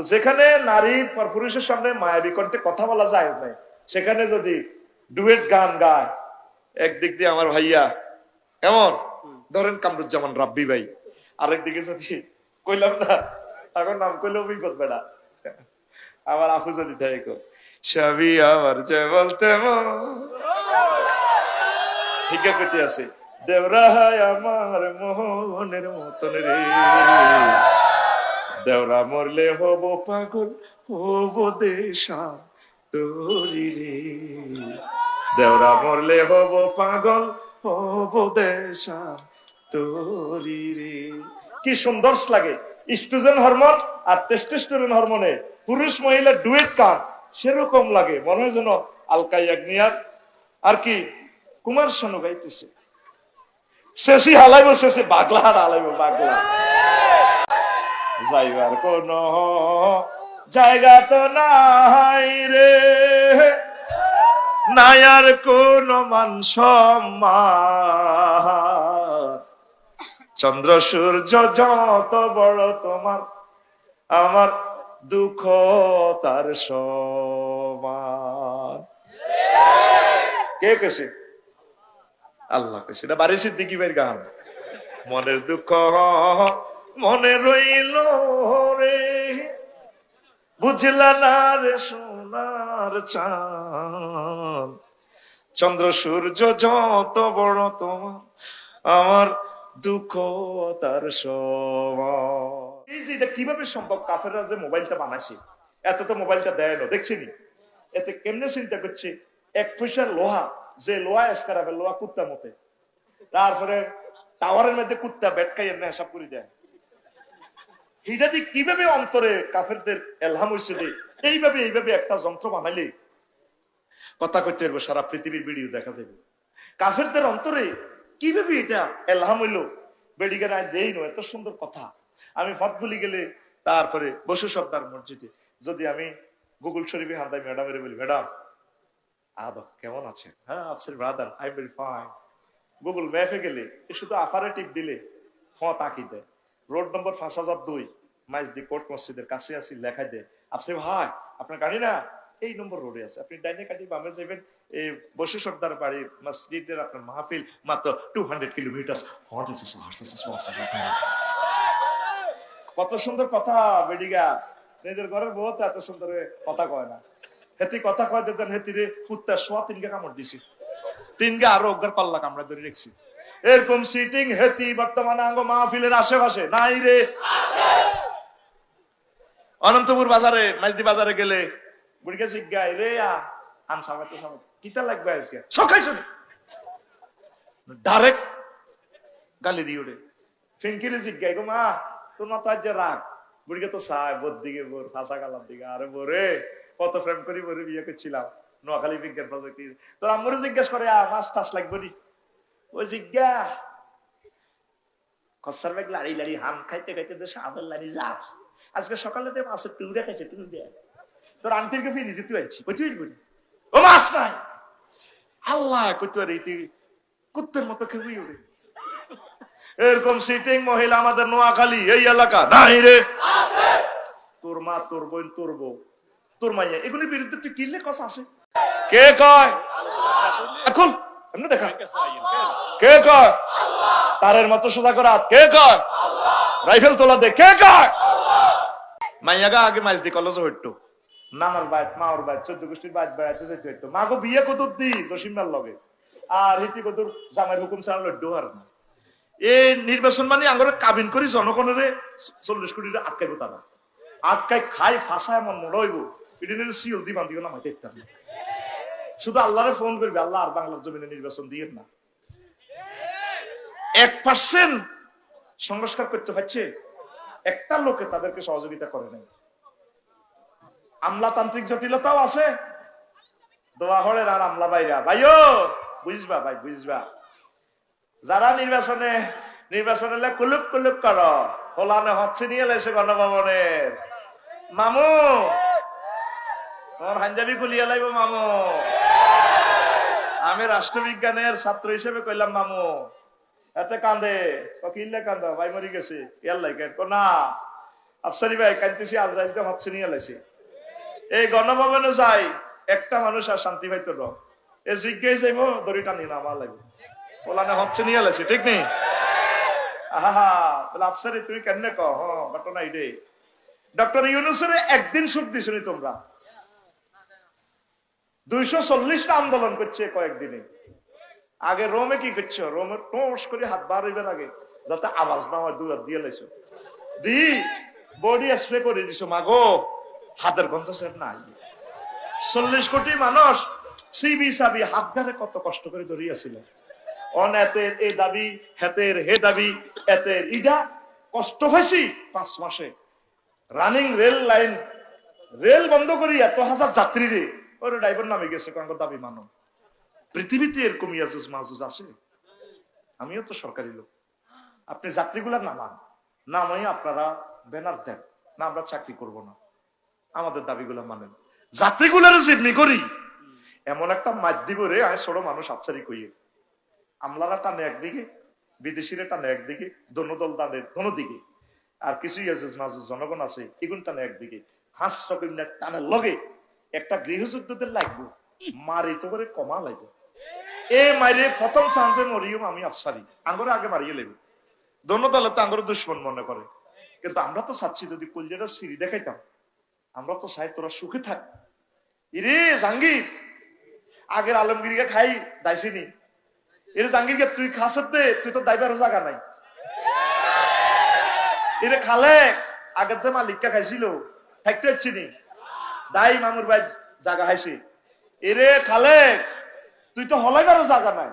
তো যেখানে নারী পর পুরুষের সামনে মায়াবী কণ্ঠে কথা বলা যায় না, সেখানে যদি ডুয়েট গান গায়, একদিক দিয়ে আমার ভাইয়া, কেমন? ধরেন কামরুজ্জামান রাব্বি ভাই, আরেক দিকে যদি কইলাম না, এখন নাম কইলে অভিজ্ঞত বেড়া আমার আফু যদি থাকে সবই আমার যে বলতে ভিক্ষা করতে আছে দেবরাহাই আমার মোহনের মতন রে। দেওরা মরলে হব পাগল, হব দেশা তোরি রে। দেওরা মরলে হব পাগল, হব দেশা তোরি রে। কি সুন্দর লাগে ইস্ট্রোজেন হরমোন আর টেস্টোস্টেরন হরমোনে পুরুষ মহিলা ডুয়েট কান, সেরকম লাগে, মনে হয় যেন আলকাই আগ্নিয়ার। আর কি, কুমার শানু গাইতেছে। শেষই হালাইব শেষে বাগলা হালাইব বাগলা যাইবার কোন জায়গা তো নাই রে। নাই আর কোন মান চন্দ্র, সূর্য যত বড় তোমার, আমার দুঃখ তার সমান। কে কেছে আল্লাহ কেছে এটা বাড়ি সিদ্দিকি ভাইয়ের গান। মনের দুঃখ মনে রইল রে। বুঝলা না রে সোনার চান চন্দ্র, সূর্য যত বড় তোমার, আমার দুঃখ তার এটা কীভাবে সম্ভব কাফেররা যে মোবাইলটা বানাইছে? এত তো মোবাইলটা দেয় না, দেখছিনি? এতে কেমনে চিন্তা করছে? এক পয়সার লোহা, যে লোহা এসকারাবে, লোহা কুত্তা মতে। তারপরে টাওয়ারের মধ্যে কুত্তা বেটকাই এমনি হিসাব করে দেয়। হিটা দিয়ে কীভাবে অন্তরে কাফেরদের এলহাম হয়েছে যে এইভাবে এইভাবে একটা যন্ত্র বানাইলে? কথা করতে পারব সারা পৃথিবীর ভিডিও দেখা যাবে কাফেরদের অন্তরে কীভাবে এটা এলহাম হইল? আয় দেই এত সুন্দর কথা। আমি গেলে তারপরে বসু সর্দার মসজিদে, যদি আমি গুগল শরীফে হান্দাই ম্যাডামের বলি, ম্যাডাম, আদব কেমন আছেন? হ্যাঁ brother I very fine Google ম্যাপে গেলে শুধু আফারে দিলে ফ তাকি দেয়। রোড নম্বর পাঁচ হাজার দুই মাইজদি কোর্ট মসজিদের কাছে আসি লেখা দেয়, আপনি ভাই, আপনার গাড়ি না? এই নম্বর রোডে আছে। আপনি ডাইনে কাটি বামে যাবেন এই বসু সর্দার বাড়ি মসজিদের আপনার মাহফিল মাত্র টু হান্ড্রেড কিলোমিটার কত সুন্দর কথা, বেডিগা। নিজের ঘরের বউ এত সুন্দর কথা কয় না। হেতি কথা কয় দেন, হেতি রে কুত্তা সোয়া তিনকে কামড় দিছি। তিনকে আরও অজ্ঞার পাল্লা কামড়া ধরে রেখছি। এরকম সিটিং হেতি বর্তমানে আঙ্গ মাহফিলের আশেপাশে। নাই রে। অনন্তপুর বাজারে মাইজদি বাজারে গেলে বুড়িকে জিজ্ঞাই রে আন সামাইতে সামাইতে কিতা লাগবে আজকে? সকাই শুনি ডাইরেক্ট গালি দিয়ে ওঠে ফিঙ্কিরে জিজ্ঞাই গো মা, তোর মাথা আজ রাগ, বুড়িকে তো চায় বোর দিকে বোর ফাঁসা গালার দিকে। আরে বোরে, কত প্রেম করি, বোরে বিয়ে করছিলাম। নোয়াখালী বিজ্ঞান প্রযুক্তি তোর আম্মুরে জিজ্ঞেস করে মাছ টাস লাগবে নি? জিজ্ঞা, খসার লাড়ি লাড়ি হাম খাইতে খাইতে দেশে আমের লাড়ি যা। আজকে সকালে তো মাছের তোর আন্টির ও মাছ নাই। আল্লাহ তুই কুত্তের মতো ওরে এরকম সিটিং মহিলা আমাদের নোয়াখালী, এই এলাকা নাই রে। তোর মা, তোর বোন, তোর বউ, তোর মাইয়া এগুলির বিরুদ্ধে তুই কিনলে কথা আছে? কে কয়? এখন এমনি দেখা। কে কয়? তারের মতো সোজা করা কে কয়? রাইফেল তোলা দে। কে কয়? মাইয়াগা আগে মাইজ দি কলেজ হইতো নানার বাইট মাওর বাইট চোদ্দ গোষ্ঠীর বাইট বেড়াইতে যাইতে হইতো মাগো বিয়ে কত দি জসিমনার লগে। আর হিতি কত জামাইয়ের হুকুম ছাড়া লড্ডু হার না। এই নির্বাচন মানে আঙ্গরে কাবিন করি জনগণের চল্লিশ কোটি টাকা আটকাইব তারা। আটকাই খাই ফাঁসা এমন মনে হইব এটা সিওল দি বান্ধিও না মাইতে ইত্যাদি। শুধু আল্লাহরে ফোন করবে, আল্লাহ আর বাংলার জমিনে নির্বাচন দিয়ে না। এক পার্সেন্ট সংস্কার করতে পারছে একটা লোকে তাদেরকে সহযোগিতা করে নাই। আমলাতান্ত্রিক জটিলতাও আছে, দোয়া হলে আর আমলা বাইরা। ভাইও, বুঝবা ভাই, বুঝবা। যারা নির্বাচনে নির্বাচনে এলে কুলুপ কুলুপ কর ফলানে হচ্ছে নিয়ে লাইছে গণভবনের। মামু তোমার হাঞ্জাবি খুলিয়া লাইব, মামু। আমি রাষ্ট্রবিজ্ঞানের ছাত্র হিসেবে কইলাম, মামু। এতে কান্দে কিনলে কান্দ, ভাই মরি গেছে, ইয়ার লাগে না, আফসারি ভাই কান্দিছি কাঁদতেছি আজরাইলতে হচ্ছে নিয়ে এলেছি এই গণভবনে যাই, একটা মানুষ আর শান্তি পাইতো না। এ জিজ্ঞেস যাইব, দড়ি টানি না আমার লাগবে ওলানে হচ্ছে নিয়ে এলেছি ঠিক নেই আহা বলে আফসারি, তুমি কেন কহ হ্যাঁ ঘটনা এটাই ডক্টর ইউনুসের একদিন সুখ দিছনি তোমরা। দুইশো চল্লিশটা আন্দোলন করছে কয়েকদিনে। আগে রোমে কি করছ? রোমে টোস করে হাত হইবে আগে যাতে আওয়াজ না হয় হাত দিয়ে লাইছো। দি, বডি স্প্রে করে দিছো, মাগো। হাতের গন্ধ স্যার নাই। চল্লিশ কোটি মানুষ সিবি সাবি হাত ধারে কত কষ্ট করে ধরিয়াছিল। অন এতের এই দাবি, হেতের হে দাবি, এতের ইডা। কষ্ট হয়েছি পাঁচ মাসে। রানিং রেল লাইন, রেল বন্ধ করি এত হাজার যাত্রী রে ওর ড্রাইভার নামে গেছে কারণ দাবি মানো। পৃথিবীতে এরকম ইয়াজুজ মাহুজ আছে? আমিও তো সরকারি লোক। আপনি যাত্রীগুলা নামান। নামাই আপনারা ব্যানার দেন। না, আমরা চাকরি করব না। আমাদের দাবিগুলো মানেন। যাত্রীগুলার জিম্মি করি। এমন একটা মাত দিব রে আমি ছোট মানুষ আফসারি কইয়ে। আমলারা টানে একদিকে, বিদেশিরা টানে একদিকে দল টানে দোনো দিকে। আর কিছু ইয়াজুজ মাহুজ জনগণ আছে, এগুন টানে একদিকে। হাঁস টানের লগে একটা গৃহযুদ্ধদের লাগবে। মারি তো করে কমা লাগবে। এ মাইরে প্রথম চান্সে মরিয়ম আমি আফসারি। আঙ্গরে আগে মারিয়ে লেবে। দোনো দলে তো আঙ্গরে দুশ্মন মনে করে। কিন্তু আমরা তো চাচ্ছি যদি কলজাটা সিঁড়ি দেখাইতাম আমরা তো চাই তোরা সুখে থাক। ইরে জাঙ্গির আগের আলমগিরিকে খাই দাইছিনি। এরে জাঙ্গিরকে তুই খাসের দে তুই তো দাইবার জায়গা নাই। এরে খালে আগের যে মালিককে খাইছিল থাকতে হচ্ছে নি দাই মামুর ভাই জায়গা হাইছে। এরে খালে তুই তো হলাইবারও জায়গা নাই।